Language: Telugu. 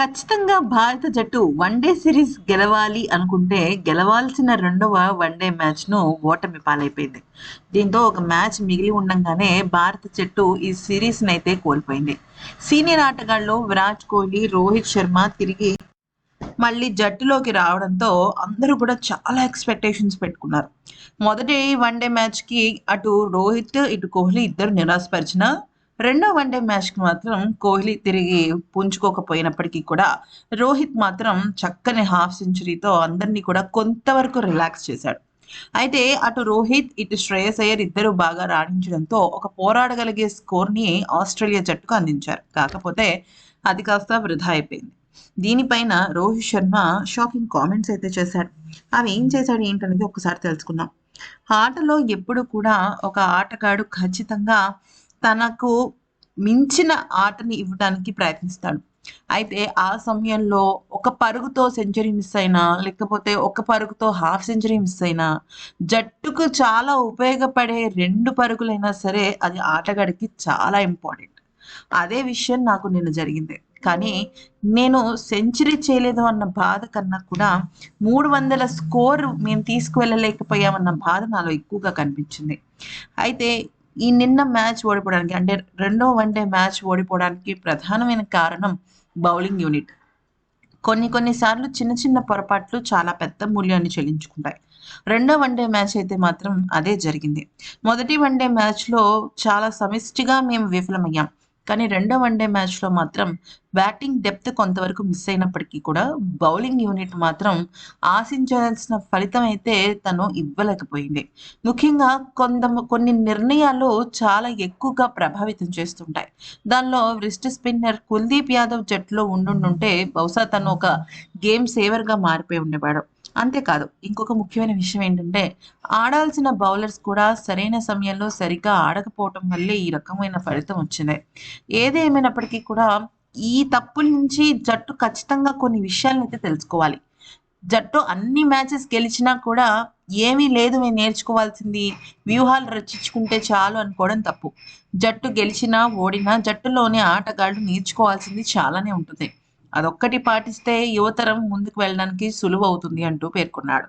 ఖచ్చితంగా భారత జట్టు వన్డే సిరీస్ గెలవాలి అనుకుంటే గెలవాల్సిన రెండవ వన్డే మ్యాచ్ను ఓటమి పాలైపోయింది. దీంతో ఒక మ్యాచ్ మిగిలి ఉండంగానే భారత జట్టు ఈ సిరీస్ని అయితే కోల్పోయింది. సీనియర్ ఆటగాళ్ళు విరాట్ కోహ్లీ రోహిత్ శర్మ తిరిగి మళ్ళీ జట్టులోకి రావడంతో అందరూ కూడా చాలా ఎక్స్పెక్టేషన్స్ పెట్టుకున్నారు. మొదటి వన్డే మ్యాచ్కి అటు రోహిత్ ఇటు కోహ్లీ ఇద్దరు నిరాశపరిచిన రెండో వన్డే మ్యాచ్కి మాత్రం కోహ్లీ తిరిగి పుంజుకోకపోయినప్పటికీ కూడా రోహిత్ మాత్రం చక్కని హాఫ్ సెంచరీతో అందరినీ కూడా కొంతవరకు రిలాక్స్ చేశాడు. అయితే అటు రోహిత్ ఇటు శ్రేయస్ అయ్యర్ ఇద్దరు బాగా రాణించడంతో ఒక పోరాడగలిగే స్కోర్ని ఆస్ట్రేలియా జట్టుకు అందించారు. కాకపోతే అది కాస్త వృధా అయిపోయింది. దీనిపైన రోహిత్ శర్మ షాకింగ్ కామెంట్స్ అయితే చేశాడు. అవి ఏం చేశాడు ఏంటనేది ఒకసారి తెలుసుకుందాం. ఆటలో ఎప్పుడు కూడా ఒక ఆటగాడు ఖచ్చితంగా తనకు మించిన ఆటని ఇవ్వడానికి ప్రయత్నిస్తాడు. అయితే ఆ సమయంలో ఒక పరుగుతో సెంచరీ మిస్ అయినా లేకపోతే ఒక పరుగుతో హాఫ్ సెంచరీ మిస్ అయినా జట్టుకు చాలా ఉపయోగపడే రెండు పరుగులైనా సరే అది ఆటగాడికి చాలా ఇంపార్టెంట్. అదే విషయం నాకు నిన్న జరిగింది. కానీ నేను సెంచరీ చేయలేదు అన్న బాధ కన్నా కూడా మూడు వందల స్కోర్ మేము తీసుకువెళ్ళలేకపోయామన్న బాధ నాలో ఎక్కువగా కనిపించింది. అయితే ఈ నిన్న మ్యాచ్ ఓడిపోవడానికి అంటే రెండో వన్డే మ్యాచ్ ఓడిపోవడానికి ప్రధానమైన కారణం బౌలింగ్ యూనిట్. కొన్ని కొన్నిసార్లు చిన్న చిన్న పొరపాట్లు చాలా పెద్ద మూల్యాన్ని చెల్లించుకుంటాయి. రెండో వన్డే మ్యాచ్ అయితే మాత్రం అదే జరిగింది. మొదటి వన్డే మ్యాచ్లో చాలా సమిష్టిగా మేము విఫలమయ్యాం. కానీ రెండో వన్డే మ్యాచ్లో మాత్రం బ్యాటింగ్ డెప్త్ కొంతవరకు మిస్ అయినప్పటికీ కూడా బౌలింగ్ యూనిట్ మాత్రం ఆశించాల్సిన ఫలితం అయితే తను ఇవ్వలేకపోయింది. ముఖ్యంగా కొంత కొన్ని నిర్ణయాలు చాలా ఎక్కువగా ప్రభావితం చేస్తుంటాయి. దానిలో రిస్ట్ స్పిన్నర్ కుల్దీప్ యాదవ్ జట్టులో ఉండుంటే బహుశా తను ఒక గేమ్ సేవర్గా మారిపోయి ఉండేవాడు. అంతేకాదు ఇంకొక ముఖ్యమైన విషయం ఏంటంటే ఆడాల్సిన బౌలర్స్ కూడా సరైన సమయంలో సరిగ్గా ఆడకపోవటం వల్లే ఈ రకమైన ఫలితం వచ్చింది. ఏదేమైనప్పటికీ కూడా ఈ తప్పుల నుంచి జట్టు ఖచ్చితంగా కొన్ని విషయాలను అయితే తెలుసుకోవాలి. జట్టు అన్ని మ్యాచెస్ గెలిచినా కూడా ఏమీ లేదు మేము నేర్చుకోవాల్సింది వ్యూహాలు రచించుకుంటే చాలు అనుకోవడం తప్పు. జట్టు గెలిచినా ఓడినా జట్టులోని ఆటగాళ్ళు నేర్చుకోవాల్సింది చాలానే ఉంటుంది. అదొక్కటి పాటిస్తే యువతరం ముందుకు వెళ్ళడానికి సులువు అవుతుంది అంటూ పేర్కొన్నాడు.